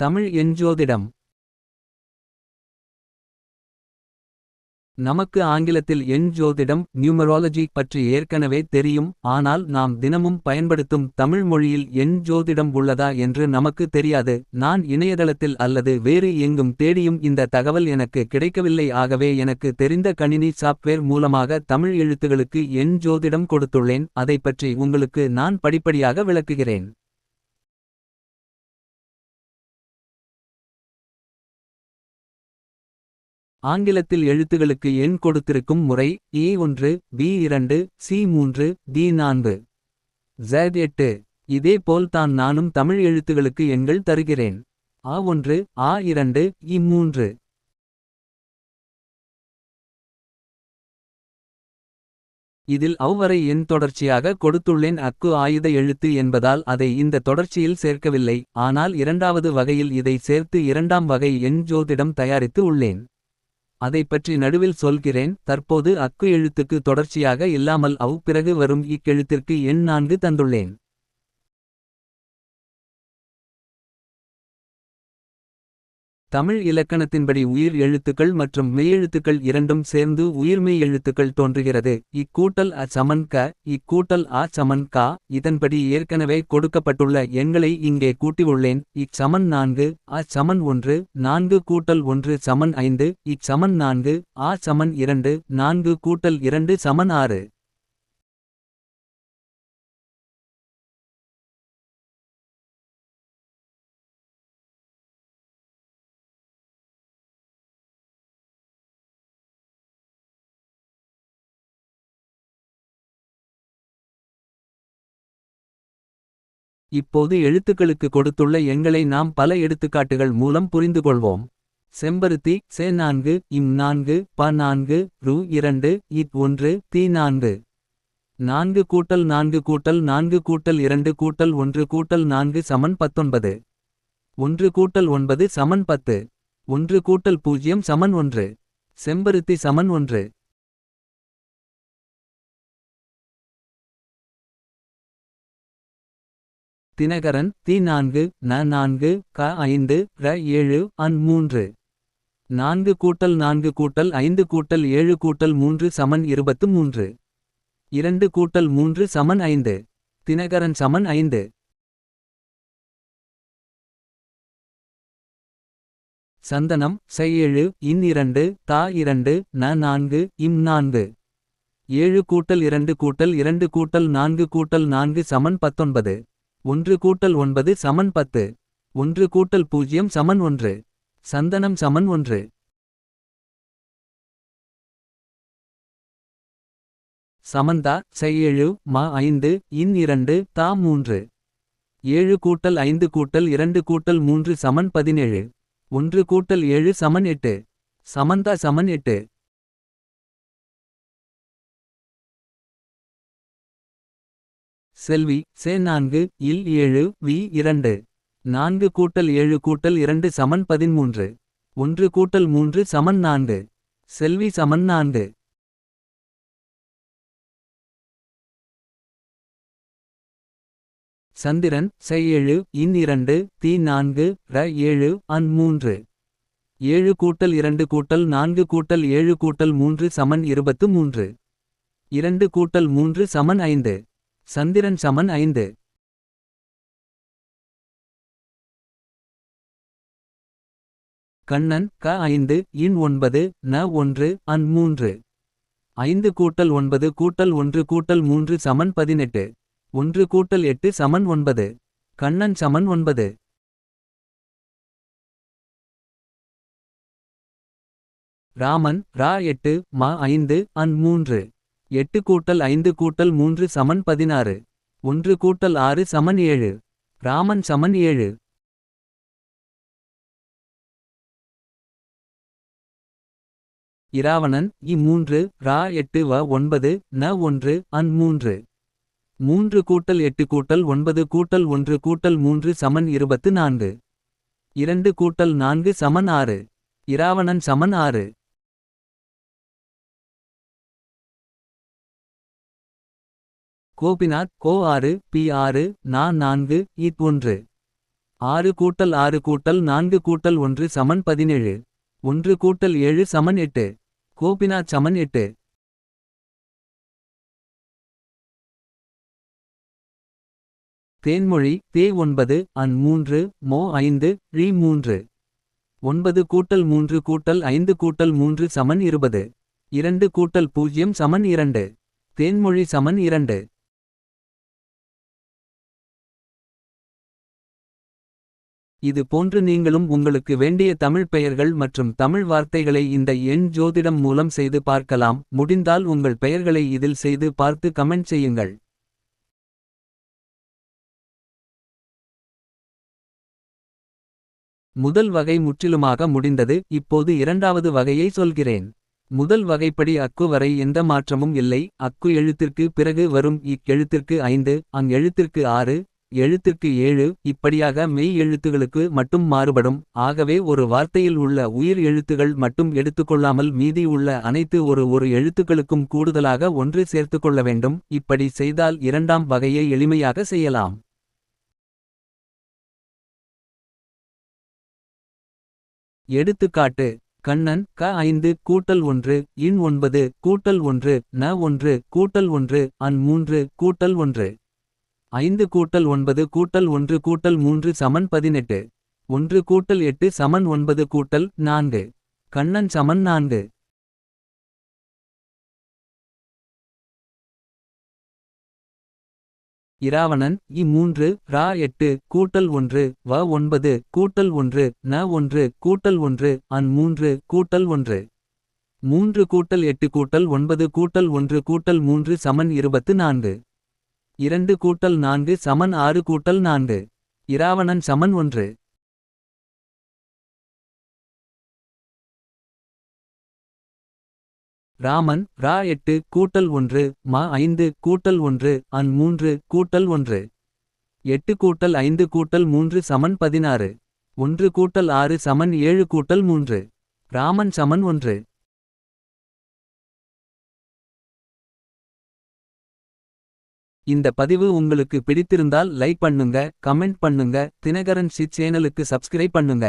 தமிழ் எண்ஜோதிடம் நமக்கு ஆங்கிலத்தில் எண்ஜோதிடம் நியூமராலஜி பற்றி ஏற்கனவே தெரியும் ஆனால் நாம் தினமும் பயன்படுத்தும் தமிழ் மொழியில் எண்ஜோதிடம் உள்ளதா என்று நமக்கு தெரியாது. நான் இணையதளத்தில் அல்லது வேறு எங்கும் தேடியும் இந்த தகவல் எனக்கு கிடைக்கவில்லை. ஆகவே எனக்கு தெரிந்த கணினி சாப்ட்வேர் மூலமாக தமிழ் எழுத்துகளுக்கு எண்ஜோதிடம் கொடுத்துள்ளேன். அதைப் பற்றி உங்களுக்கு நான் படிப்படியாக விளக்குகிறேன். ஆங்கிலத்தில் எழுத்துகளுக்கு எண் கொடுத்திருக்கும் முறை ஏ ஒன்று பி இரண்டு சி மூன்று டி நான்கு. Z எட்டு. இதேபோல் தான் நானும் தமிழ் எழுத்துகளுக்கு எண்கள் தருகிறேன். ஆ ஒன்று ஆ இரண்டு இ மூன்று. இதில் அவ்வரை எண் தொடர்ச்சியாக கொடுத்துள்ளேன். அக்கு ஆயுத எழுத்து என்பதால் அதை இந்த தொடர்ச்சியில் சேர்க்கவில்லை. ஆனால் இரண்டாவது வகையில் இதை சேர்த்து இரண்டாம் வகை எண் ஜோதிடம் தயாரித்து உள்ளேன். அதை பற்றி நடுவில் சொல்கிறேன். தற்போது அக்கு எழுத்துக்கு தொடர்ச்சியாக இல்லாமல் அவ் பிறகு வரும் இக்கெழுத்திற்கு எண் நான்கு தந்துள்ளேன். தமிழ் இலக்கணத்தின்படி உயிர் எழுத்துக்கள் மற்றும் மெய்யெழுத்துக்கள் இரண்டும் சேர்ந்து உயிர்மெய் எழுத்துக்கள் தோன்றுகிறது. இக்கூட்டல் அ சமன் க இக்கூட்டல் ஆ சமன் கா இதன்படி ஏற்கனவே கொடுக்கப்பட்டுள்ள எண்களை இங்கே கூட்டியுள்ளேன். இச்சமன் நான்கு அ சமன் ஒன்று நான்கு கூட்டல் ஒன்று சமன் ஐந்து இச்சமன் நான்கு ஆ சமன் இரண்டு நான்கு கூட்டல் இரண்டு சமன் ஆறு. இப்போது எழுத்துக்களுக்கு கொடுத்துள்ள எண்களை நாம் பல எடுத்துக்காட்டுகள் மூலம் புரிந்துகொள்வோம். செம்பருத்தி சே நான்கு இம் நான்கு ப நான்கு ரு இரண்டு இப் ஒன்று தி நான்கு. நான்கு கூட்டல் நான்கு கூட்டல் நான்கு கூட்டல் இரண்டு கூட்டல் ஒன்று கூட்டல் நான்கு சமன் பத்தொன்பது. ஒன்று கூட்டல் ஒன்பது சமன் பத்து. ஒன்று கூட்டல் பூஜ்யம் சமன் ஒன்று. செம்பருத்தி சமன் ஒன்று. தினகரன் தி நான்கு ந நான்கு க ஐந்து ர ஏழு அன் மூன்று. நான்கு கூட்டல் நான்கு கூட்டல் ஐந்து கூட்டல் ஏழு கூட்டல் மூன்று சமன் இருபத்து மூன்று. இரண்டு கூட்டல் மூன்று சமன் ஐந்து. தினகரன் சமன் ஐந்து. சந்தனம் செய்யேழு இன் இரண்டு தா இரண்டு ந நான்கு இம் நான்கு. ஏழு கூட்டல் இரண்டு கூட்டல் இரண்டு கூட்டல் நான்கு கூட்டல் நான்கு சமன் பத்தொன்பது. ஒன்று கூட்டல் ஒன்பது சமன் பத்து. ஒன்று கூட்டல் பூஜ்யம் சமன் ஒன்று. சந்தனம் சமன் ஒன்று. சமந்தா செய்யேழு மா ஐந்து இன் இரண்டு தா மூன்று. ஏழு கூட்டல் ஐந்து கூட்டல் இரண்டு கூட்டல் மூன்று சமன் பதினேழு. ஒன்று கூட்டல் ஏழு சமன் எட்டு. சமந்தா சமன் எட்டு. செல்வி சே நான்கு இல் ஏழு வி இரண்டு. நான்கு கூட்டல் ஏழு கூட்டல் இரண்டு சமன் பதிமூன்று ஒன்று கூட்டல் மூன்று சமன் நான்கு. செல்வி சமன் நான்கு. சந்திரன் செய்யேழு இன் இரண்டு தீ நான்கு ர ஏழு அன் மூன்று. ஏழு கூட்டல் இரண்டு கூட்டல் நான்கு கூட்டல் ஏழு கூட்டல் மூன்று சமன் இருபத்து மூன்று. இரண்டு கூட்டல் மூன்று சமன் ஐந்து. சந்திரன் சமன் ஐந்து. கண்ணன் க ஐந்து இன் ஒன்பது ந ஒன்று அன் மூன்று. ஐந்து கூட்டல் ஒன்பது கூட்டல் ஒன்று கூட்டல் மூன்று சமன் பதினெட்டு. ஒன்று கூட்டல் எட்டு சமன் ஒன்பது. கண்ணன் சமன் ஒன்பது. ராமன் ரா எட்டு மா ஐந்து அன் மூன்று. எட்டு கூட்டல் ஐந்து கூட்டல் மூன்று சமன் பதினாறு. ஒன்று கூட்டல் ஆறு சமன் ஏழு. ராமன் சமன் ஏழு. இராவணன் இ மூன்று ரா எட்டு வ ஒன்பது ந ஒன்று அன் மூன்று. மூன்று கூட்டல் எட்டு கூட்டல் ஒன்பது கூட்டல் ஒன்று கூட்டல் மூன்று சமன் இருபத்து நான்கு. இரண்டு கூட்டல் நான்கு சமன் ஆறு. இராவணன் சமன் ஆறு. கோபிநாத் கோ ஆறு பி ஆறு நா நான்கு இத் ஒன்று. ஆறு கூட்டல் ஆறு கூட்டல் நான்கு கூட்டல் ஒன்று சமன் பதினேழு. ஒன்று கூட்டல் ஏழு சமன் எட்டு. கோபிநாத் சமன் எட்டு. தேன்மொழி தே ஒன்பது அன் மூன்று மோ ஐந்து ழி மூன்று. ஒன்பது கூட்டல் மூன்று கூட்டல் ஐந்து கூட்டல் மூன்று சமன் இருபது. இரண்டு கூட்டல் பூஜ்யம் சமன் இரண்டு. தேன்மொழி சமன் இரண்டு. இது போன்று நீங்களும் உங்களுக்கு வேண்டிய தமிழ் பெயர்கள் மற்றும் தமிழ் வார்த்தைகளை இந்த எண் ஜோதிடம் மூலம் செய்து பார்க்கலாம். முடிந்தால் உங்கள் பெயர்களை இதில் செய்து பார்த்து கமெண்ட் செய்யுங்கள். முதல் வகை முற்றிலுமாக முடிந்தது. இப்போது இரண்டாவது வகையை சொல்கிறேன். முதல் வகைப்படி அக்கு வரை எந்த மாற்றமும் இல்லை. அக்கு எழுத்திற்கு பிறகு வரும் இக் எழுத்திற்கு ஐந்து அங் எழுத்திற்கு ஆறு எழுத்துக்கு ஏழு இப்படியாக மெய் எழுத்துகளுக்கு மட்டும் மாறுபடும். ஆகவே ஒரு வார்த்தையில் உள்ள உயிர் எழுத்துகள் மட்டும் எடுத்துக்கொள்ளாமல் மீதி உள்ள அனைத்து ஒரு ஒரு எழுத்துக்களுக்கும் கூடுதலாக ஒன்று சேர்த்துக்கொள்ள வேண்டும். இப்படி செய்தால் இரண்டாம் வகையை எளிமையாக செய்யலாம். எடுத்துக்காட்டு கண்ணன் க ஐந்து கூட்டல் ஒன்று இன் ஒன்பது கூட்டல் ஒன்று ந ஒன்று கூட்டல் ஒன்று அன் மூன்று கூட்டல் ஒன்று. ஐந்து கூட்டல் ஒன்பது கூட்டல் ஒன்று கூட்டல் மூன்று சமன் பதினெட்டு. ஒன்று கூட்டல் எட்டு சமன் ஒன்பது கூட்டல் நான்கு. கண்ணன் சமன் நான்கு. இராவணன் இ மூன்று ரா எட்டு கூட்டல் ஒன்று வ ஒன்பது கூட்டல் ஒன்று ந ஒன்று கூட்டல் ஒன்று அன் மூன்று கூட்டல் ஒன்று. மூன்று கூட்டல் எட்டு கூட்டல் ஒன்பது கூட்டல் ஒன்று கூட்டல் மூன்று சமன் இருபத்து நான்கு. இரண்டு கூட்டல் நான்கு சமன் ஆறு கூட்டல் நான்கு. இராவணன் சமன் ஒன்று. ராமன் ரா எட்டு கூட்டல் ஒன்று ம ஐந்து கூட்டல் ஒன்று அன் மூன்று கூட்டல் ஒன்று. எட்டு கூட்டல் ஐந்து கூட்டல் மூன்று சமன் பதினாறு. ஒன்று கூட்டல் ஆறு சமன் ஏழு கூட்டல் மூன்று. ராமன் சமன் ஒன்று. இந்த பதிவு உங்களுக்கு பிடித்திருந்தால் லைக் பண்ணுங்க கமெண்ட் பண்ணுங்க தினகரன் ஷி சேனலுக்கு சப்ஸ்கிரைப் பண்ணுங்க.